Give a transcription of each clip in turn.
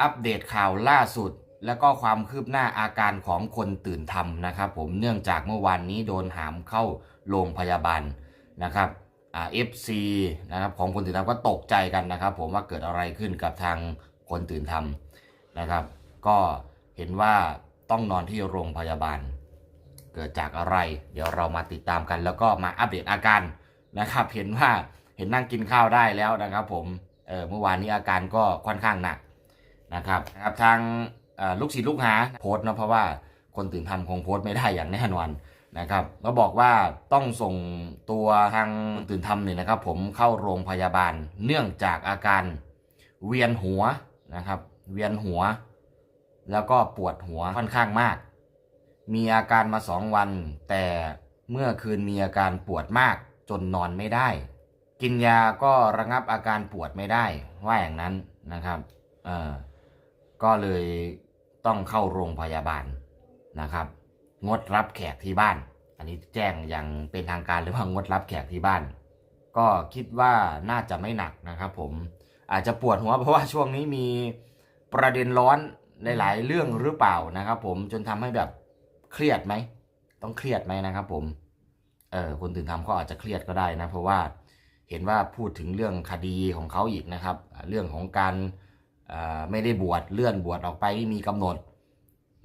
อัปเดตข่าวล่าสุด แล้วก็ความคืบหน้าอาการของคนตื่นทำนะครับ ผมเนื่องจากเมื่อวานนี้โดนหามเข้าโรงพยาบาลนะครับเอ่า FC นะครับของคนตื่นทำก็ตกใจกันนะครับ ผมว่าเกิดอะไรขึ้นกับทางคนตื่นทำนะครับ ก็เห็นว่าต้องนอนที่โรงพยาบาล เกิดจากอะไร เดี๋ยวเรามาติดตามกัน แล้วก็มาอัปเดตอาการนะครับ เห็นว่าเห็นนั่งกินข้าวได้แล้วนะครับ ผมเออเมื่อวานนี้อาการก็ค่อนข้างหนัก นะครับนะครับทางลูกศิษย์ลูกหาโพสต์นะเพราะว่าคนตื่นทำคงโพสต์ไม่ได้อย่างแน่นอนนะครับก็บอกว่าต้องส่งตัวทางตื่นทำเนี่ยนะครับ ผมเข้าโรงพยาบาลเนื่องจากอาการเวียนหัวนะครับ เวียนหัว แล้วก็ปวดหัวค่อนข้างมาก มีอาการมาสองวัน แต่เมื่อคืนมีอาการปวดมากจนนอนไม่ได้ กินยาก็ระงับอาการปวดไม่ได้ว่าอย่างนั้นนะครับ เออ ก็เลยต้องเข้าโรงพยาบาลนะครับ งดรับแขกที่บ้าน อันนี้แจ้งอย่างเป็นทางการหรือว่างดรับแขกที่บ้าน ก็คิดว่าน่าจะไม่หนักนะครับผมอาจจะปวดหัวเพราะว่าช่วงนี้มีประเด็นร้อนหลาย ๆ เรื่องหรือเปล่านะครับ ผมจนทำให้แบบเครียดไหมต้องเครียดไหมนะครับ ผมเออคนตื่นทำเขาอาจจะเครียดก็ได้นะ เพราะว่าเห็นว่าพูดถึงเรื่องคดีของเขาอีกนะครับ เรื่องของการ ไม่ได้บวชเลื่อนบวชออกไปไม่มีกำหนด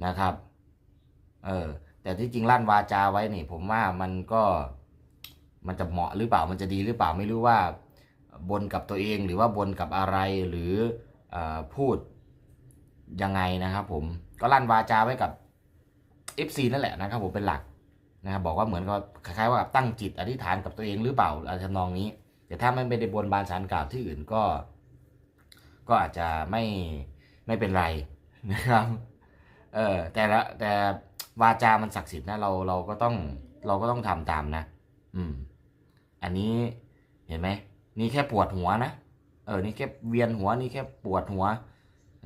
นะครับ เออแต่ที่จริงลั่นวาจาไว้นี่ ผมว่ามันก็มันจะเหมาะหรือเปล่ามันจะดีหรือเปล่าไม่รู้ว่าบนกับตัวเองหรือว่าบนกับอะไรหรือออพูดยังไงนะครับผมก็ลั่นวาจาไว้กับ FC นั่นแหละนะครับผมเป็นหลักนะครับบอกว่าเหมือนกับคล้ายๆว่าตั้งจิตอธิษฐานกับตัวเองหรือเปล่าอะไรทำนองนี้ แต่ถ้าไม่ได้บนบานสารกล่าวที่อื่นก็ ก็อาจจะไม่ไม่เป็นไรนะครับเออแต่ละแต่วาจามันศักดิ์สิทธิ์นะเราเราก็ต้องเราก็ต้องทำตามนะ อืม อันนี้เห็นไหมนี่แค่ปวดหัวนะเออนี่แค่เวียนหัวนี่แค่ปวดหัว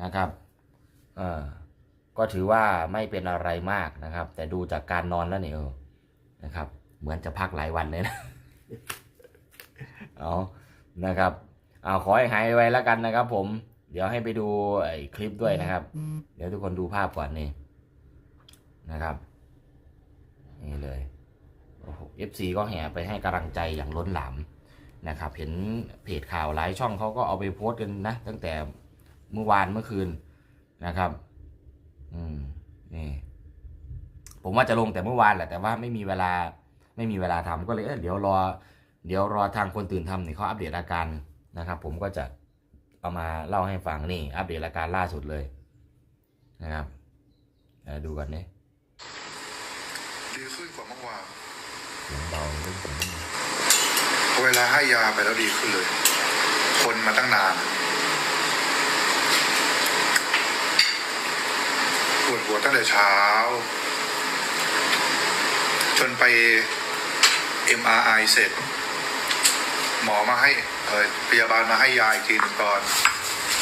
นะครับเออก็ถือว่าไม่เป็นอะไรมากนะครับ แต่ดูจากการนอนแล้วเนี่ยนะครับ เหมือนจะพักหลายวันเลยนะ เอานะครับ เอาขอให้หายไวแล้วกันนะครับ ผม เดี๋ยวให้ไปดูไอ้คลิปด้วยนะครับ เดี๋ยวทุกคนดูภาพก่อนนี่นะครับ นี่เลยโอ้โห FC ก็แห่ไปให้กำลังใจอย่างล้นหลามนะครับ เห็นเพจข่าวหลายช่องเขาก็เอาไปโพสต์กันนะ ตั้งแต่เมื่อวานเมื่อคืนนะครับ อืม นี่ ผมว่าจะลงแต่เมื่อวานแหละ แต่ว่าไม่มีเวลา ไม่มีเวลาทำก็เลย เออเดี๋ยวรอ เดี๋ยวรอทางคนตื่นทำเนี่ยเขาอัปเดตอาการ นะครับ ผมก็จะเอามาเล่าให้ฟังนี่ อัปเดตอาการล่าสุดเลยนะครับเดี๋ยวดูกันนี่ดีขึ้นกว่าเมื่อวานเสียงเบาเรื่องผมนี่เวลาให้ยาไปแล้วดีขึ้นเลย คนมาตั้งนานปวดหัวตั้งแต่เช้า จนไป MRI เสร็จ หมอมาให้เออ พยาบาลมาให้ยาอีกทีหนึ่งตอน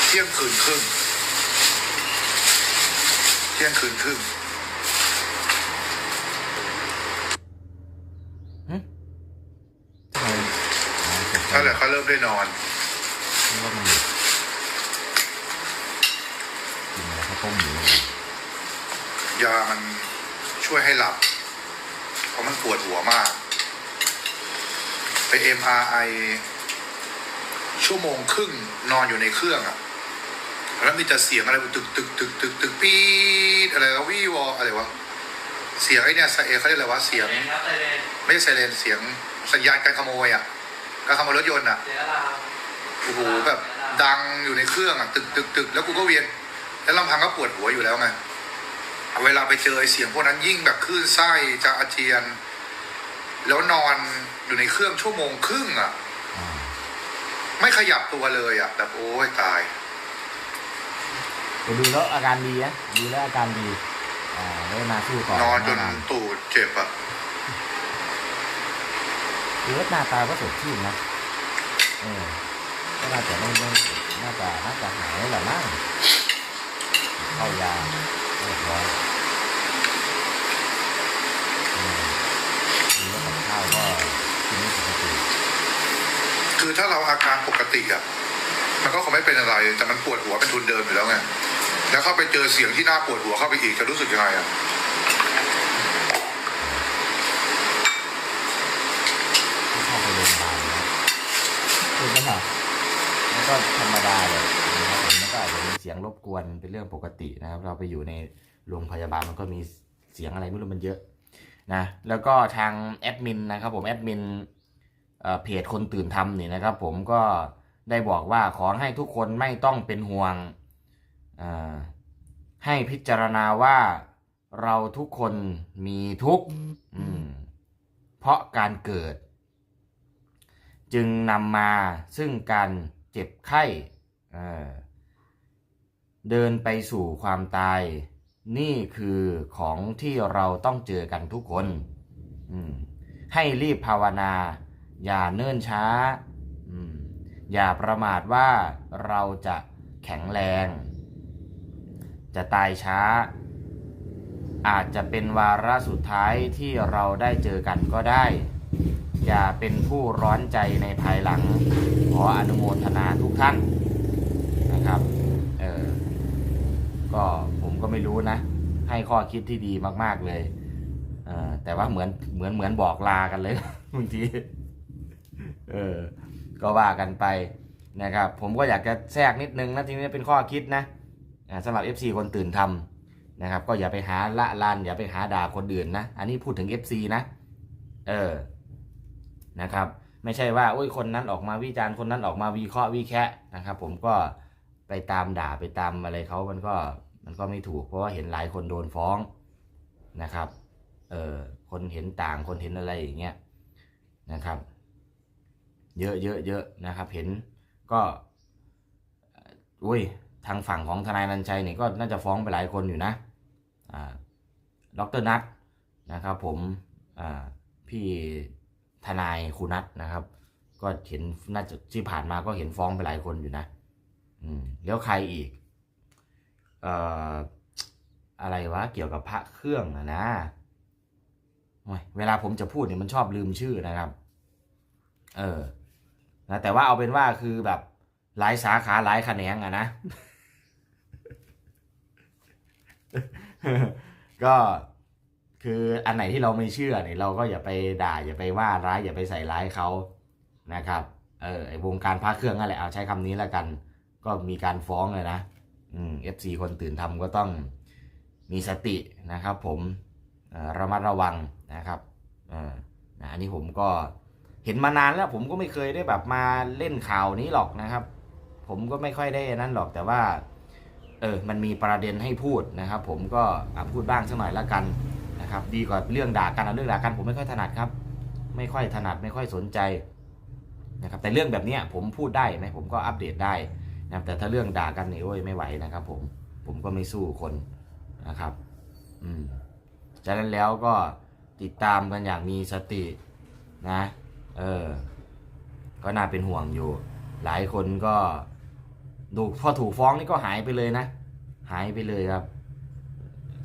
เที่ยงคืนครึ่ง เที่ยงคืนครึ่งหึทำไมอ๋อตกใจนั่นแหละเขาเริ่มได้นอนนึกว่ามันหลุดกินอะไรข้าวต้มหมูเหรอยามันช่วยให้หลับ เพราะมันปวดหัวมาก ไป MRI ชั่วโมงครึ่งนอนอยู่ในเครื่องอะแล้วมีแต่เสียงอะไรตึกตึกตึกตึกตึกปี๊ดอะไรวะวี่วออะไรวะเสียงไอ้เนี่ยเอเขาเรียกอะไรวะเสียงครับไซเรนไม่ใช่ไซเรนเสียงสัญญาณการขโมยอะการขโมยรถยนต์อะเสียรามโอ้โหแบบดังอยู่ในเครื่องอะตึกตึกตึกแล้วกูก็เวียน แล้วลำพังก็ปวดหัวอยู่แล้วไงเวลาไปเจอไอ้เสียงพวกนั้นยิ่งแบบคลื่นไส้จะอาเจียน แล้วนอนอยู่ในเครื่องชั่วโมงครึ่งอะอ่า ไม่ขยับตัวเลยอะแบบโอ้ยตาย แต่ดูแล้วอาการดีนะดูแล้วอาการดีอ่าได้มาสู้ต่อนอนจนแนตูดเจ็บอะดูแล้วหน้าตาก็สดชื่นนะเออก็น่าจะไม่ไม่น่าจะน่าจะหายแล้วแหละมั้งเข้ายาเรียบร้อยอืมดูแล้วกับข้าวก็กินไม่ปกติ คือถ้าเราอาการปกติอะมันก็คงไม่เป็นอะไร แต่มันปวดหัวเป็นทุนเดิมอยู่แล้วไงแล้วเข้าไปเจอเสียงที่น่าปวดหัวเข้าไปอีกจะรู้สึกยังไงอะเข้าไปโรงพยาบาลนะถูกไหมครับแล้วก็ธรรมดาเลยนะครับผมแล้วก็อาจจะมีเสียงรบกวนเป็นเรื่องปกตินะครับ เราไปอยู่ในโรงพยาบาลมันก็มีเสียงอะไรไม่รู้มันเยอะนะแล้วก็ทางแอดมินนะครับผมแอดมิน เพจคนตื่นทำเนี่ยนะครับ ผมก็ได้บอกว่าขอให้ทุกคนไม่ต้องเป็นห่วง ให้พิจารณาว่าเราทุกคนมีทุกข์เพราะการเกิด จึงนำมาซึ่งการเจ็บไข้เดินไปสู่ความตาย นี่คือของที่เราต้องเจอกันทุกคนให้รีบภาวนา อย่าเนิ่นช้าอืมอย่าประมาทว่าเราจะแข็งแรง จะตายช้า อาจจะเป็นวาระสุดท้ายที่เราได้เจอกันก็ได้ อย่าเป็นผู้ร้อนใจในภายหลัง ขออนุโมทนาทุกท่านนะครับ เออ ก็ผมก็ไม่รู้นะ ให้ข้อคิดที่ดีมาก ๆ เลย เออแต่ว่าเหมือนเหมือนเหมือนบอกลากันเลยบางที เออ ก็ว่ากันไปนะครับ ผมก็อยากจะแทรกนิดนึงนะทีนี้เป็นข้อคิดนะอ่าสำหรับ FC คนตื่นทำนะครับ ก็อย่าไปหาละลานอย่าไปหาด่าคนอื่นนะ อันนี้พูดถึง FC นะ เออนะครับ ไม่ใช่ว่าโอ้ยคนนั้นออกมาวิจารณ์คนนั้นออกมาวิเคราะห์วิแคะนะครับ ผมก็ไปตามด่าไปตามอะไรเขามันก็มันก็ไม่ถูก เพราะว่าเห็นหลายคนโดนฟ้องนะครับ เออคนเห็นต่างคนเห็นอะไรอย่างเงี้ยนะครับ เยอะเยอะเยอะนะครับเห็นก็อุ้ยทางฝั่งของทนายนันชัยเนี่ยก็น่าจะฟ้องไปหลายคนอยู่นะด็อ่าดรนัทนะครับผมพี่ทนายครูนัทนะครับ ก็เห็นน่าจะที่ผ่านมาก็เห็นฟ้องไปหลายคนอยู่นะอืมแล้วใครอีกเอ่ออะไรวะเกี่ยวกับพระเครื่องนะนะเวลาผมจะพูดเนี่ยมันชอบลืมชื่อนะครับ เออ นะแต่ว่าเอาเป็นว่าคือแบบหลายสาขาหลายแขนงอะนะ ก็คืออันไหนที่เราไม่เชื่อเนี่ยเราก็อย่าไปด่าอย่าไปว่าร้ายอย่าไปใส่ร้ายเขานะครับ เออไอวงการพระเครื่องนั่นแหละเอาใช้คำนี้แล้วกัน ก็มีการฟ้องเลยนะ อืม FC คนตื่นทำก็ต้องมีสตินะครับ ผมระมัดระวังนะครับออนะอันนี้ผมก็ เห็นมานานแล้วผมก็ไม่เคยได้แบบมาเล่นข่าวนี้หรอกนะครับ ผมก็ไม่ค่อยได้นั่นหรอกแต่ว่า เออมันมีประเด็นให้พูดนะครับ ผมก็พูดบ้างสักหน่อยละกันนะครับ ดีกว่าเรื่องด่ากันนะเรื่องด่ากันผมไม่ค่อยถนัดครับ ไม่ค่อยถนัดไม่ค่อยสนใจนะครับ แต่เรื่องแบบนี้ผมพูดได้ไหมผมก็อัปเดตได้นะแต่ถ้าเรื่องด่ากันนี่โอ้ยไม่ไหวนะครับ ผมผมก็ไม่สู้คนนะครับ อืมจากนั้นแล้วก็ติดตามกันอย่างมีสตินะ เออ ก็น่าเป็นห่วงอยู่ หลายคนก็ดูพอถูกฟ้องนี่ก็หายไปเลยนะ หายไปเลยครับ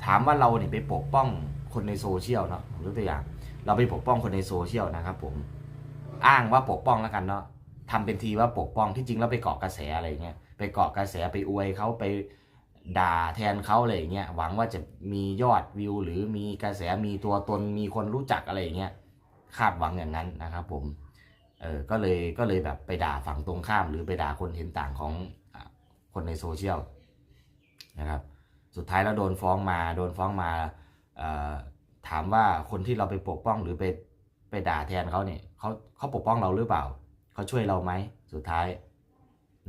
ถามว่าเราเนี่ยไปปกป้องคนในโซเชียลเนาะผมยกตัวอย่าง เราไปปกป้องคนในโซเชียลนะครับ ผม อ้างว่าปกป้องแล้วกันเนาะทำเป็นทีว่าปกป้องที่จริงแล้วไปเกาะกระแสอะไรเงี้ย ไปเกาะกระแสไปอวยเขาไปด่าแทนเขาอะไรอย่างเงี้ยหวังว่าจะมียอดวิว หรือมีกระแสมีตัวตนมีคนรู้จักอะไรอย่างเงี้ย คาดหวังอย่างนั้นนะครับผมเออก็เลยก็เลยแบบไปด่าฝั่งตรงข้าม หรือไปด่าคนเห็นต่างของอคนในโซเชียลนะครับสุดท้ายแล้วโดนฟ้องมาโดนฟ้องมาเอ่อถามว่าคนที่เราไปปกป้องหรือไปไปด่าแทนเขาเนี่ยเขาเขาปกป้องเราหรือเปล่าเขาช่วยเราไหมสุดท้าย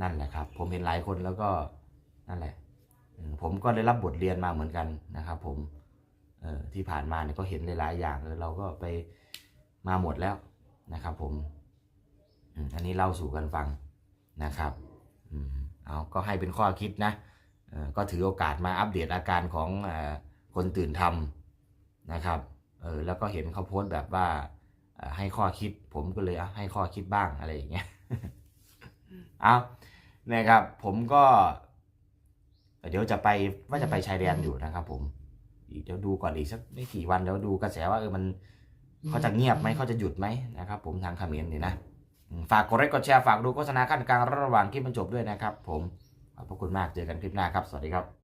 นั่นแหละครับ ผมเห็นหลายคนแล้วก็นั่นแหละ ผมก็ได้รับบทเรียนมาเหมือนกันนะครับ ผมเออที่ผ่านมาเนี่ยก็เห็นหลายๆอย่างแล้วเราก็ไป มาหมดแล้วนะครับผมอันนี้เล่าสู่กันฟังนะครับอืมเอาก็ให้เป็นข้อคิดนะก็ถือโอกาสมาอัปเดตอาการของคนตื่นทำนะครับเออแล้วก็เห็นเขาโพสต์แบบว่าให้ข้อคิดผมก็เลยอะให้ข้อคิดบ้างอะไรอย่างเงี้ยเอานะครับผมก็ เดี๋ยวจะไปว่าจะไปชายแดนอยู่นะครับ ผมเดี๋ยวดูก่อนอีกสักไม่กี่วันเดี๋ยวดูกระแสว่าเออมัน เขาจะเงียบไหมเขาจะหยุดไหมนะครับ ผมทางเขมรนี่นะฝากกดไลค์กดแชร์ฝากดูโฆษณาขั้นกลางระหว่างคลิปมันจบด้วยนะครับ ผมขอบพระคุณมากเจอกันคลิปหน้าครับ สวัสดีครับ